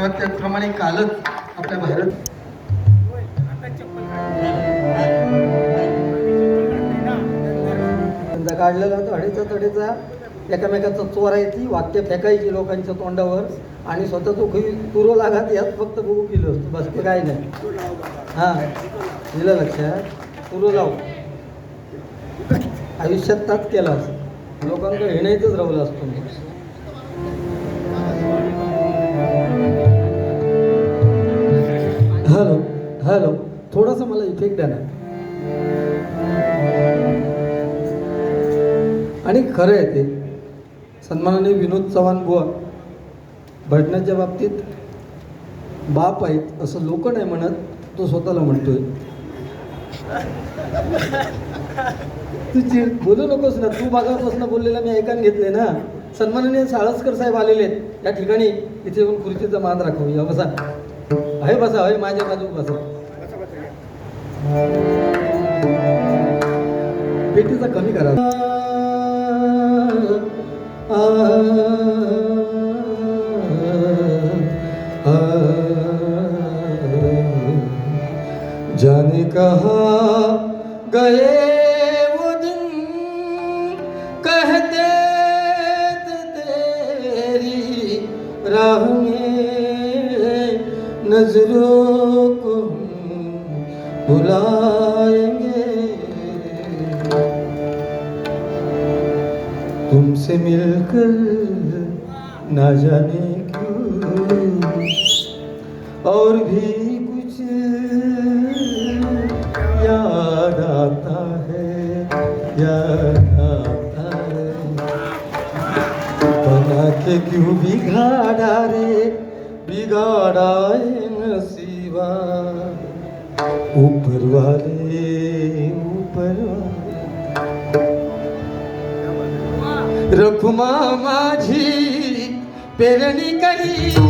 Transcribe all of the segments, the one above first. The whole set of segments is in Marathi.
तेव्हा त्याचप्रमाणे कालच आपल्या भारत काढलेला होता अडीचा तडीचा एकमेकाचा चोरायची वाक्य फेकायची लोकांच्या तोंडावर आणि स्वतः तो खुई तुरो लागत यात फक्त बघू केलं असतं बस ते काय नाही. हां दिलं लक्षात? तुरो लाव. आयुष्यात ताच केलास असं लोकांकडे हिणायचंच राहिलं असतो. हॅलो थोडासा मला इफेक्ट द्या ना. आणि खरं आहे ते सन्मानाने विनोद चव्हाण बुवा भजनाच्या बाबतीत बाप आहेत असं लोक नाही म्हणत तो स्वतःला म्हणतोय. तू चिड बोलू नकोस ना तू भागापासून बोललेला मी ऐकायला घेतले ना. सन्मानाने साळसकर साहेब आलेले आहेत या ठिकाणी. इथे येऊन खुर्चीचा मान राखू या बसा. आहे बसा आहे माझ्या बाजू बसा. पेटीचा कमी करा. जाने कहा गए वो दिन कहते तेरी राह में नज़रों को बुलाएँगे। तुमसे मिलकर ना जाने क्यों और भी कुछ याद आता है, याद आता है। बना के क्यों बिगाड़ा रे, बिगाड़ा नसीबा? ऊपर वाले ऊपर वाले रखुमा माझी पेरणी करी।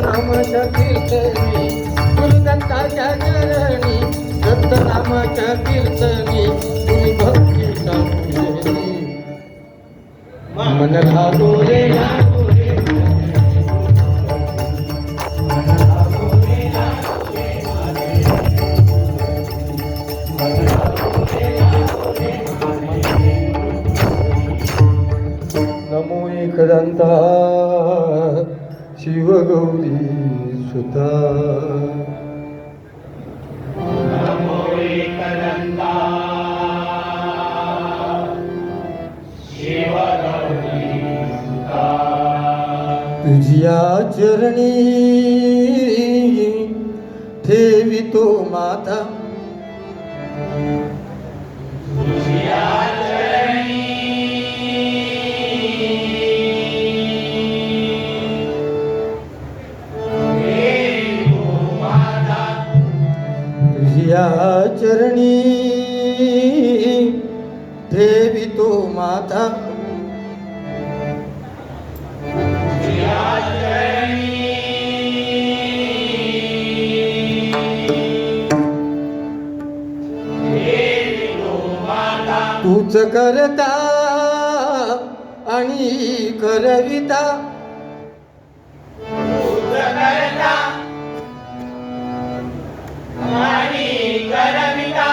नामाच्या कीर्तनी गुरुदत्ताच्या चरणी दत्त नामाच्या कीर्तनी गुरु भक्तीचा पुजनी मन लागो रे लागो नमो एकदंता शिवगौरी सुता तुझ्या चरणी ठेवितो माता तुझिया चरणी. तो माता. तूच करता आणि करविता.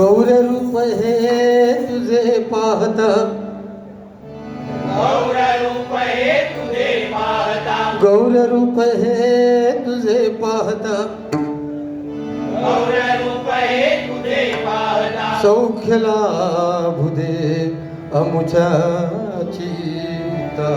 गौररूप हे तुझे पाहता. गौररूप हे तुझे पाहता. गौररूप हे तुझे पाहता. हे तुझे सौख्य लाभू दे अमुच्या चिता